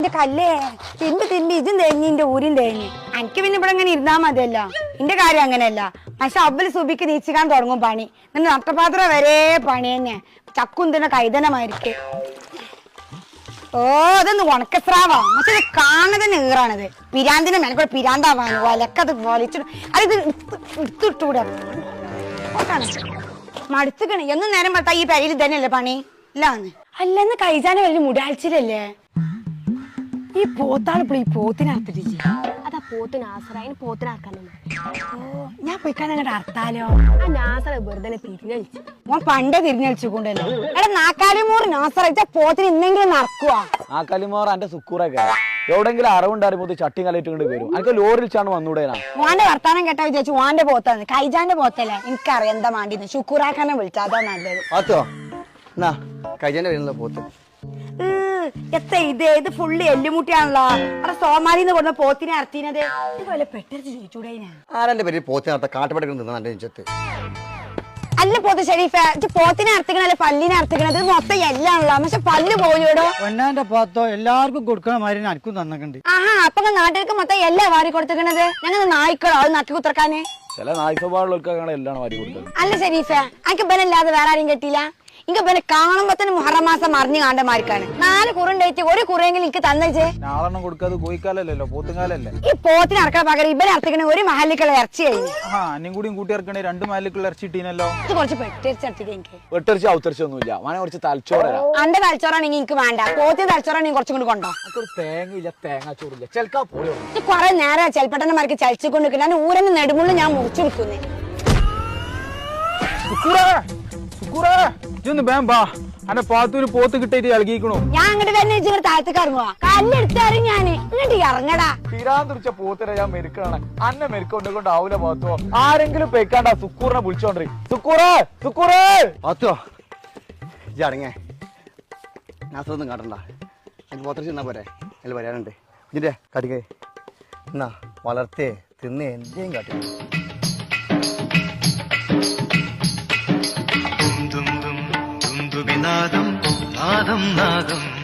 എന്റെ കല്ലേ? തിരുമ്പി തിരുമ്പി ഇതും തേഞ്ഞ് ഇന്റെ ഊരും തേഞ്ഞ്. എനിക്ക് പിന്നെ ഇവിടെ ഇങ്ങനെ ഇരുന്നാ മതിയല്ലോ. എന്റെ കാര്യം അങ്ങനെയല്ല. പക്ഷെ അബ്ബൽ സുബിക്ക് നീച്ചിക്കാൻ തുടങ്ങും പണി. നിന്ന് നട്ടപാത്രം വരെ പണി തന്നെ. ചക്കും തന്നെ കൈതനമായിരിക്കും? ഓ അതൊന്ന് ഉണക്കസ്രാവാ. പക്ഷെ ഇത് കാണുന്നതിന് ഈറാണിത് പിരാന്തിന്റെ മെനക്കൂടെ പിരാന്താവാണ്. ഒലക്കത് വലിച്ചിട്ട് അത് എടുത്തിട്ടൂടെ മടുത്തുക്കണേ എന്നും നേരം പറഞ്ഞാൽ ഈ പെരയിൽ തന്നെയല്ലേ പണി? ഇല്ലാന്ന് അല്ലെന്ന് കൈജാന വലിയ മുടാഴ്ചയിലല്ലേ ഈ പോത്താണ് ഇപ്പോൾ ഈ പോത്തിനകത്തിട്ട് അതാ പോത്തിന് ആസറ അതിന് പോത്തിനാക്കാൻ ഓ ഞാൻ പോയിക്കാൻ അങ്ങോട്ട് അർത്താലോ? ആ നാസറ വെറുതെ തിരിഞ്ഞളിച്ചു ഓൻ പണ്ടേ തിരിഞ്ഞടിച്ചുകൊണ്ടല്ലോ എടാ നാക്കാലിമോർ നാസറ പോത്തിന് ഇന്നെങ്കിലും നടക്കുക നാക്കാലിമോർ കലിമാർ എന്റെ സുക്കൂറൊക്കെ. എവിടെങ്കിലും അറിവുണ്ടായിരുമ്പോൾ ചട്ടി കലയിട്ട് കൊണ്ട് വരും. അതൊക്കെ ലോറിൽ ചാണ് വന്നൂടേനാ? വാന്റെ വർത്താനം കേട്ടാ വിചാരിച്ചു വാന്റെ പോത്താന്ന് കൈജാന്റെ പോത്തല്ലേ? എനിക്കറിയാം എന്താ മാണ്ടിന്ന്. ശുക്കൂറാക്കാനെ വിളിച്ചാ അതാ നല്ലത്. അതോ എന്നാ. കൈജാന്റെ വരുന്ന പോത്ത്. ഏ, എത്ത ഇത് ഇത് ഫുള്ള് എല്ലുമുട്ടിയാണല്ലോ? അവിടെ സോമാലിന്ന് കൊടുന്ന പോത്തിനെ അർത്തിനത് ഇതുപോലെ പെട്ടെന്ന് ചോദിച്ചൂടേനാ ആരാന്റെ പേര് പോത്തിനകത്ത കാട്ടുപടകൾ നിന്ന എന്റെ നെഞ്ചത്ത്? അല്ല പോത്ത് ഷെരീഫ പോത്തിനെ അർത്തിക്കണല്ലേ പല്ലിനെ അർത്തിക്കണത് മൊത്തം എല്ലാണല്ലോ. പക്ഷെ പല്ല് പോയോടോ പൊന്നാന്റെ പോത്തോ എല്ലാവർക്കും കൊടുക്കണ മാതിരി എനിക്കും തന്നിട്ടുണ്ട് ആഹാ അപ്പൊ നാട്ടുകാർക്ക് മൊത്തം എല്ലാ വാരി കൊടുത്തിക്കണത്? ഞങ്ങൾ നായ്ക്കളോ അത് നക്കി കുത്തർക്കാനേ. ചില എല്ലാം വാരി കൊടുത്തത്. അല്ല ഷെരീഫ അനക്ക് ബലല്ലാതെ വേറെ ആരും കെട്ടിയില്ല? ഇങ്ങ പിന്നെ കാണുമ്പോ തന്നെ മുഹറം മാസം മറിഞ്ഞു കാണ്ടമാർക്കാണ് നാല് കുറുണ്ടായിട്ട് ഒരു കുറയെങ്കിലും എനിക്ക് തന്നേച്ചേ നാളെണ്ണം കൊടുക്കാതെ കോയിക്കാലല്ലോ പോത്തുകാലല്ലേ? ഈ പോത്തിന് അറക്കണ പകരം ഇവനെ അർത്തിക്കണ ഒരു മഹല്ലിക്കുള്ള ഇറച്ചി കഴിഞ്ഞു. ആ അന്നും കൂടിയും കൂട്ടി ഇറക്കണേ രണ്ട് മഹല്ലിക്കുള്ള ഇറച്ചിട്ടീനല്ലോ ഇത് കുറച്ച് പെട്ടിരിച്ചർത്തിക്ക് എനിക്ക്. വെട്ടറിച്ച് ഔത്തറിച്ച് ഒന്നുമില്ല. മന കുറച്ച് തലച്ചോറരാ അന്റെ തലച്ചോറാണെങ്കിൽ എനിക്ക് വേണ്ട. പോത്തിന് തലച്ചോറാണെങ്കിൽ കുറച്ചും കൂടി കൊണ്ടോ. ഒരു തേങ്ങയില്ല തേങ്ങാച്ചോറില്ല ചെൽക്കാ പോയോ? ഇത് കുറെ നേരം ചെൽപ്പെട്ടന്മാർക്ക് ചലിച്ചുകൊണ്ട് നിൽക്കുന്ന ഞാൻ ഊരന് നെടുമുള്ള ഞാൻ മുറിച്ചെടുക്കുന്നേ സുക്കൂറേ സുക്കൂറേ ഇതൊന്ന് വേം ബാ അന്റെ പാത്തൂര് പോത്ത് കിട്ടിയിട്ട് ഇളകിക്കണു ഞാൻ അങ്ങോട്ട് തന്നെ ഇങ്ങോട്ട് താഴത്തേക്ക് ഇറങ്ങുവാ. കല്ലെടുത്താറ് ഞാൻ ഇങ്ങോട്ട് ഇറങ്ങടാ. തീരാൻ തുടിച്ച പോത്തിനെ ഞാൻ മെരുക്കാണ്. അന്നെ മെരുക്കൊണ്ട് കൊണ്ട് ആവൂല പാത്തോ. ആരെങ്കിലും പെക്കാണ്ട സുക്കൂറിനെ വിളിച്ചോണ്ടി സുക്കൂറേ സുക്കൂറേ! പാത്തോ ഇജ്ജ് നാസൊന്നും കാട്ടണ്ട. എനിക്ക് പോത്തറിച്ച് ചെന്നാ പോരെ. അതിൽ വരാനുണ്ട്. ഇതിന്റെ കടിക്കേ. എന്നാ വളർത്തേ തിന്നേ എന്റെയും കാട്ടി. நாதம் நாதம் நாதம்.